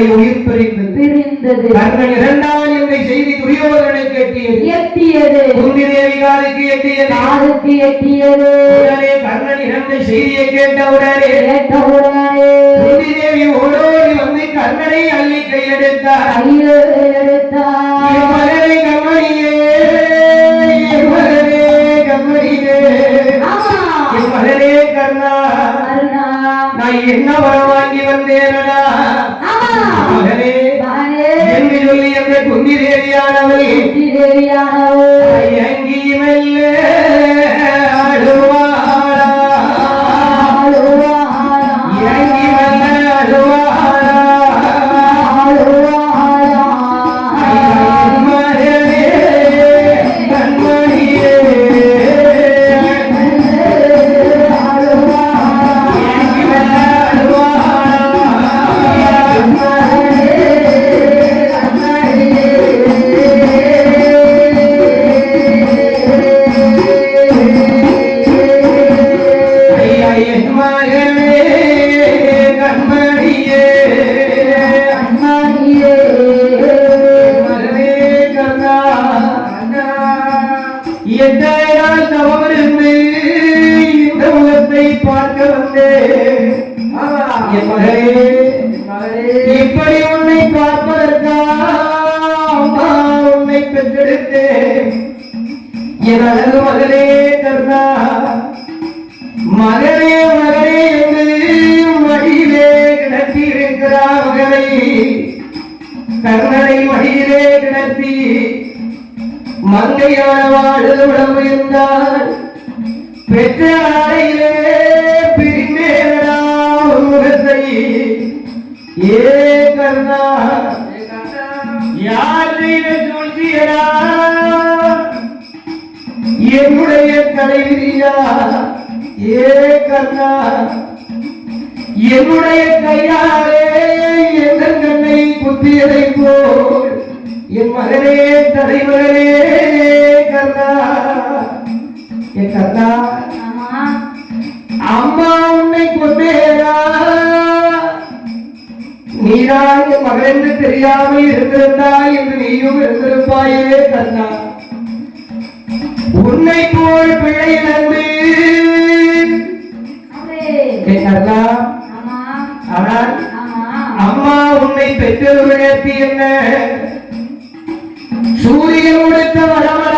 உன்னை உயிர் பிரிந்தது. கர்ணன் இரண்டாம் என்ற செய்தி துரியோதனை கேட்டியது. எட்டியது. குந்தி தேவி காலுக்கு எட்டியது. காதுக்கு எட்டியது? உடனே கர்ணன் இறந்த செய்தியை கேட்டவுடனே கேட்டவுடனே. குந்தி தேவி ஓடோடி வந்து கர்ணனை அள்ளி கையெடுத்தார். என் எடுத்தார். கர்ணா. நான் என்ன வரம் வாங்கி வந்தேனடா? குந்தி தேவியானவள் எட்டி தேவியானவள் இப்படி உன்னை பார்ப்பதற்காக உன்னை பெற்றெடுத்தேன். என் அழகு மகனே கர்ணா மகனே மகனே என்று மடியிலே கிடத்தி இருக்கிறார் மகனை கர்ணனை மடியிலே கிடத்தி மங்கையான வாழல் உடம்பு இருந்தால் பெற்ற ஆடையிலே பிரிந்தேனடா ஏ கர்ணா யார் சூழ்ச்சியடா என்னுடைய தலைவிரியா? ஏ கர்ணா என்னுடைய கையாலே எந்த கண்ணை குத்தியதை போல் என் மகனே தலைமகனே கர்ணா என் கர்ணா ஆமா. அம்மா உன்னை கொண்டேரா நீதான் என் மகன் என்று தெரியாமல் இருந்திருந்தாய் என்று நீயும் இருந்திருப்பாயே கர்ணா உன்னை போல் பிள்ளை நன்று ஆமா. ஆனால் அம்மா உன்னை பெற்றது விழத்தி என்ன? சூரியன் கொடுத்த வரமடா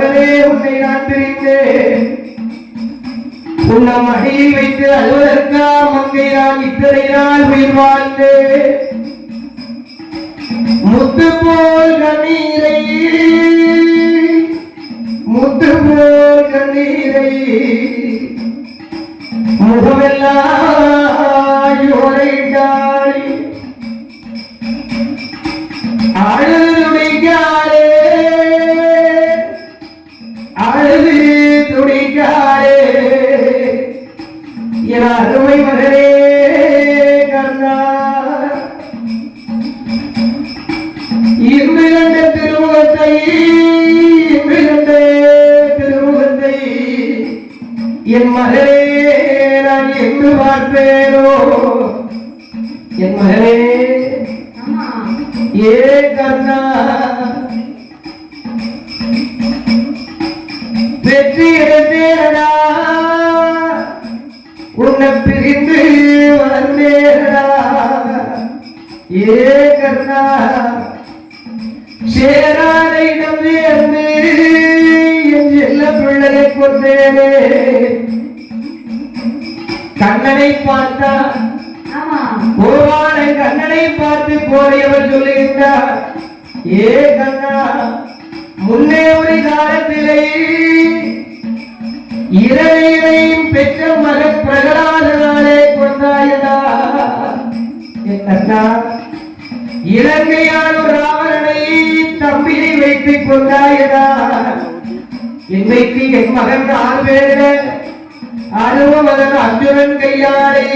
மகனே உன்னை நான் பிரித்தேன். உன்னை மகையில் வைத்து அழுவதற்கா மங்கை நான் இத்தனை நாள் உயிர் வாழ்ந்தேன். முத்து போல் கண்ணீரை முத்து போல் கண்ணீரை முகமெல்லாம் யோரைட்டாய் அழுது என் மகனே நான் என்று பார்ப்பேனோ என் ஆமா. ஏ கர்ணா. வெற்றி எடுத்தேனடா உன்னை பிரிந்து வளர்ந்தேனடா. ஏ கர்ணா. சேராத கண்ணனை பார்த்தா ஆமா ஒருவானை கண்ணனை பார்த்து போறியவர் சொல்லுகின்றார் ஏ கண்ணா முன்னே ஒரு காலத்திலே இறைவனையும் பெற்ற மக பிரகலாதனாலே கொண்டாயடா என் கண்ணா இலங்கையான ராவணனை தம்பியை வைத்துக் கொண்டாயடா. இன்னைக்கு என் மகன் ஆறு பேரு அருவமகன் அர்ஜுனன் கையாளை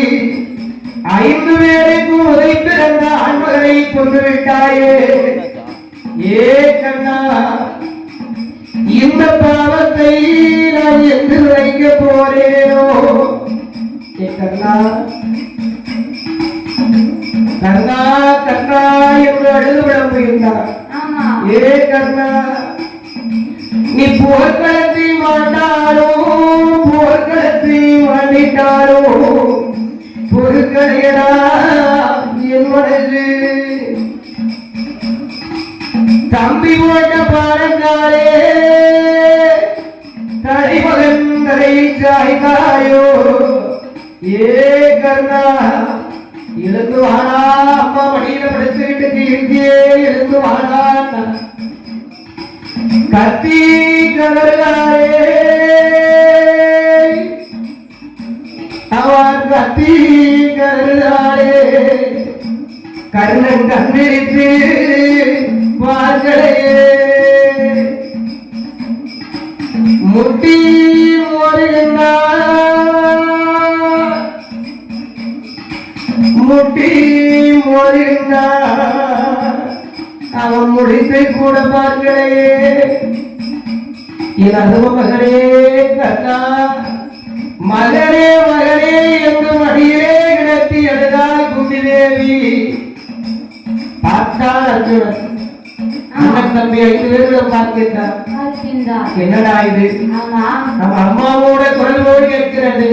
ஐந்து பேருக்கு உதை பிறந்த ஆண்மகனை கொண்டு விட்டாயே ஏ கண்ணா இந்த பாவத்தை நான் என்று வைக்க போறேனோ? ஏ கர்ணா கர்ணா கர்ணா என்று அழுது விளம்புகின்றார் ஆமா. ஏ கர்ணா நீ போர்க்களத்தில் மாட்டாரோ போர்க்களத்தில் மாட்டிட்டாரோ பொறுக்கடையடா என் மனது தம்பி போட்ட பாடங்காலே தலைமகன் தலையை சாய்ந்தாயோ? ஏ கர்ணா எழுந்து வாடா அம்மா மடியில படுத்துக்கிட்டு இருக்கே எழுந்து வாடா கத்தி கதறாரே அவன் கர்ணன் கண்ணிரித்து பார்க்கலையே. முட்டி மோதுகின்றார் முட்டி மோதுகின்றார் அவன் முடித்தை கூட பார்க்கலையே. என் அரும மகனே மகனே மகனே என்று மடியிலே கிடத்தி எழுதால் குந்தி தேவி பார்த்தால் அர்ஜுனன் அண்ணன் தம்பி ஐந்து பேர்களும் பார்க்கின்றார் பார்க்கின்றார் என்னடா இது? நம்ம அம்மாவோட குரலோடு கேட்கிறது.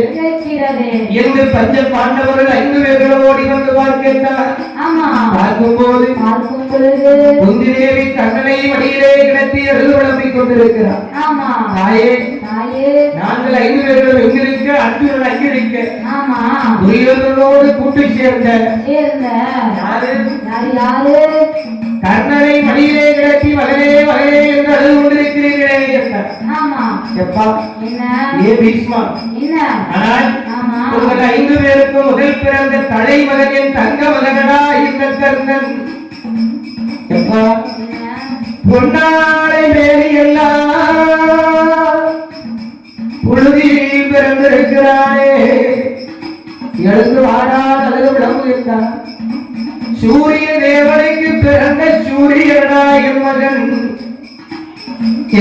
என்று பஞ்ச பாண்டவர்கள் ஐந்து பேர்களும் ஓடி வந்து பார்க்கின்றார் ஆமா. பார்க்கும்போது பார்க்கும் பொழுது குந்தி தேவி கண்ணனை மடியிலே கிடத்தி எழுது விளம்பிக் கொண்டிருக்கிறார். ஆமா. தாயே நாங்கள் ஐந்து பேர்கள் எங்கிருக்க அர்ஜுனன் அங்கிருக்க ஆமா. துரியோதனோடு கூட்டு சேர்ந்த யாரு? கர்ணனை மடியிலே கிடத்தி மகனே மகனே என்று. ஆமா. எப்பா? என்ன? ஏ பீஷ்மா என்ன? ஆனால் உங்கள் ஐந்து பேருக்கு முதல் பிறந்த தலைமகன் என் தங்க மகனடா இந்த கர்ணன். எப்பா? பொன்னாடை மேலி எல்லாம் புழுதியில் பிறந்திருக்கிறானே எழுந்து வாடா அழகு சூரிய தேவனுக்கு பிறந்த சூரியனா என் மகன்.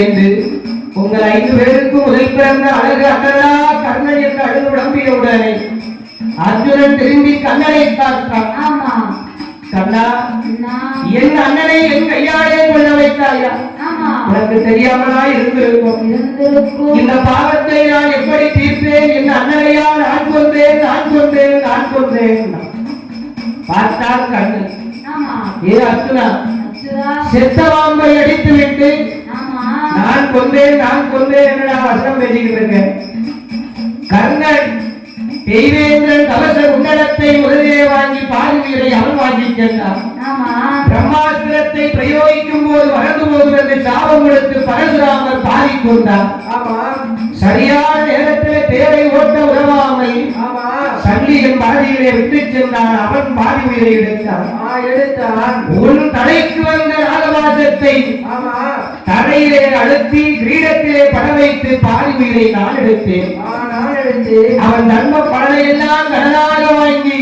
என்று உங்கள் ஐந்து பேருக்கு முதல் பிறந்த அழகு அண்ணனா கர்ணன் என்று அழுது விளம்பிய உடனே. அர்ஜுனன் திரும்பி கண்ணனை பார்த்தான். ஆமா. கண்ணா என் அண்ணனை என் கையாலே கொள்ள வைத்தாயா? உனக்கு தெரியாமலா இருந்திருக்கும். இந்த பாவத்தை நான் எப்படி தீர்ப்பேன்? என் அண்ணனையா நான் கொண்டேன் நான் கொண்டேன் நான் கொண்டேன் பார்த்தால் கண்ணன். ஏ அர்ஜுனா செத்த பாம்பை அடித்து விட்டு நான் கொண்டேன் நான் கொண்டேன் என்று நான் வசனம் பேசிக்கிட்டு இருக்கேன்? கர்ணன் தெய்வேந்திரன் கவச குண்டலத்தை முதலே வாங்கி பாதுவீரை அவன் வாங்கி சென்றான் பிரம்மாஸ்திரத்தை பிரயோகிக்கும் போது மறந்து போகிறது சாபம் கொடுத்து பரசுராமர் பாதி கொண்டார். ஆமா. சரியான நேரத்தில் தேரை ஓட்ட உறவாமல் சல்லியின் பாதியிலே விட்டு சென்றான். அவன் பாதி உயிரை எடுத்தான் எடுத்தான். உன் தலைக்கு வந்த ராகவாசத்தை தரையிலே அழுத்தி கிரீடத்திலே பட வைத்து பாதி உயிரை நான் எடுத்தேன். அவன் தர்ம பலனை எல்லாம் கடனாக வாங்கி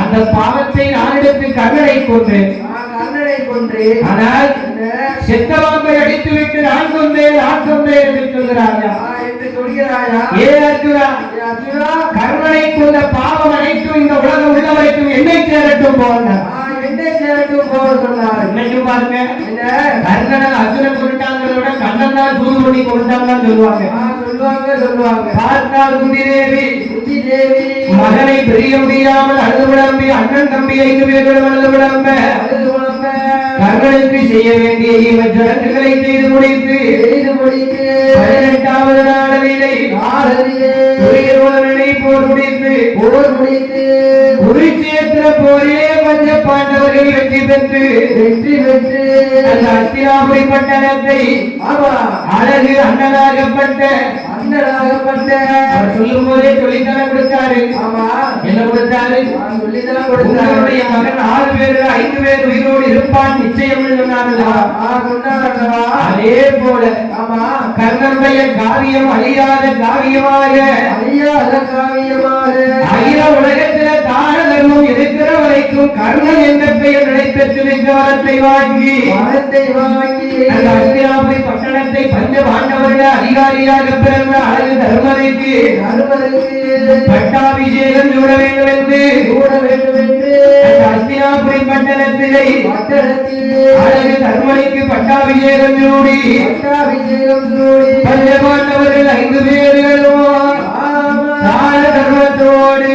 அந்த பாவத்தை நான் எடுத்து கண்ணனை கொன்று ஆனால் என்ன? செத்தவாம்பை அடித்து விட்டு நான் கொண்டேன் நான் கொண்டேன் என்று சொல்கிறாயா? ஏ அர்ஜுனா கர்ணனை கொண்ட பாவம் அனைத்தும் இந்த உலகம் உள்ள வரைக்கும் என்னை சேரட்டும் போனார் என்னை சேர்த்து போக சொன்னார். இன்னைக்கு பாருங்க? கர்ணனை அர்ஜுனன் கொண்டாங்கிறத விட கண்ணன் தான் சூது பண்ணி கொண்டாங்கன்னு சொல்லுவாங்க. ஆ சொல்லுவாங்க சொல்லுவாங்க. பார்த்தால் குந்தி தேவி புத்தி தேவி மகனை பிரிய முடியாமல் அழுது விளம்பி அண்ணன் தம்பி ஐந்து பேர்களும் அழுது விளம்ப. கர்ணனுக்கு செய்ய வேண்டிய ஈமச் சடங்குகளை செய்து முடித்து செய்து முடித்து பதினெட்டாவது நாளிலே ஆரதியே துரியோதனனை போர் முடித்து போர் முடித்து குருச்சேத்திர போரே பஞ்ச பாண்டவர்கள் வெற்றி பெற்று வெற்றி பெற்று அந்த அஸ்தினாபுரி பட்டணத்தை அழகு அண்ணனாகப்பட்ட சொல்லும் போதே சொல்லித்தானே கொடுத்தாரு. ஆமா. என்ன கொடுத்தாரு? நான் சொல்லிதான் கொடுத்தாரு. மகன் ஆறு பேர் ஐந்து பேர் உயிரோடு இருப்பான் நிச்சயம் சொன்னார்களா? அதே போல ஆமா. கர்ணனுடைய காவியம் அழியாத காவியமாக. ஐயா காவியமாக. அகில உலகத்தில தர்மம் இருக்கிற வரைக்கும் கர்ணன் என்ற பெயர் நடைபெற்று மிக்க வரத்தை வாங்கி மரத்தை வாங்கி அந்த அஸ்தினாபுரி பட்டணத்தை பஞ்ச பாண்டவர்கள் அதிகாரியாக பிறந்த அழகு தர்மரைக்கு அனுமதிக்கு பட்டாபிஷேகம் சூட வேண்டும் என்று கூட வேண்டும் என்று அந்த அஸ்தினாபுரி பட்டணத்திலே அழகு தர்மரைக்கு பட்டாபிஷேகம் சூடி பட்டாபிஷேகம் சூடி பஞ்ச பாண்டவர்கள் ஐந்து பேர்களும் தர்மத்தோடு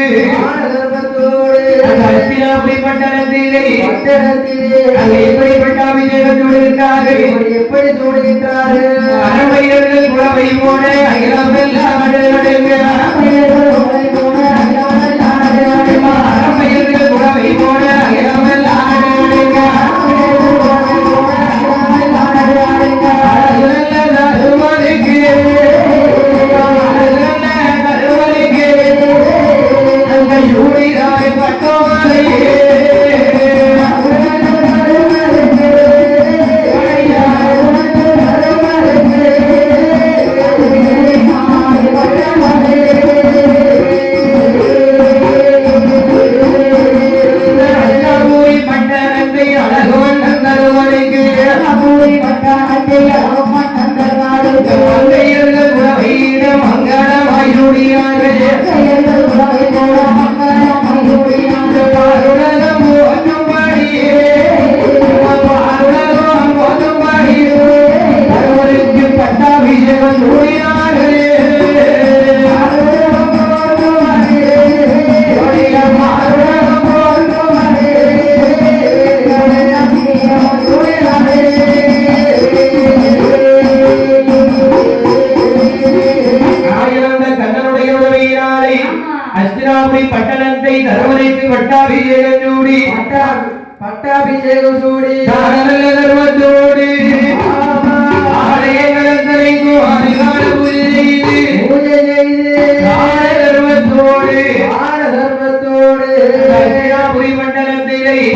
அஸ்தினாபுரி பட்டணத்திலே பட்டணத்திலே அங்கே எப்படி பட்டாபிஷேகம் சூடுகிறார்கள் இவர் எப்படி சூடுகின்றார்கள் அறவையர்கள் குழவை போல அகிலமெல்லாம் കരേ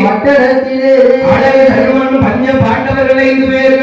அஸ்தினாபுரி அழகு தருமன் பஞ்ச பாண்டவர்களை ஐந்து பேர்கள்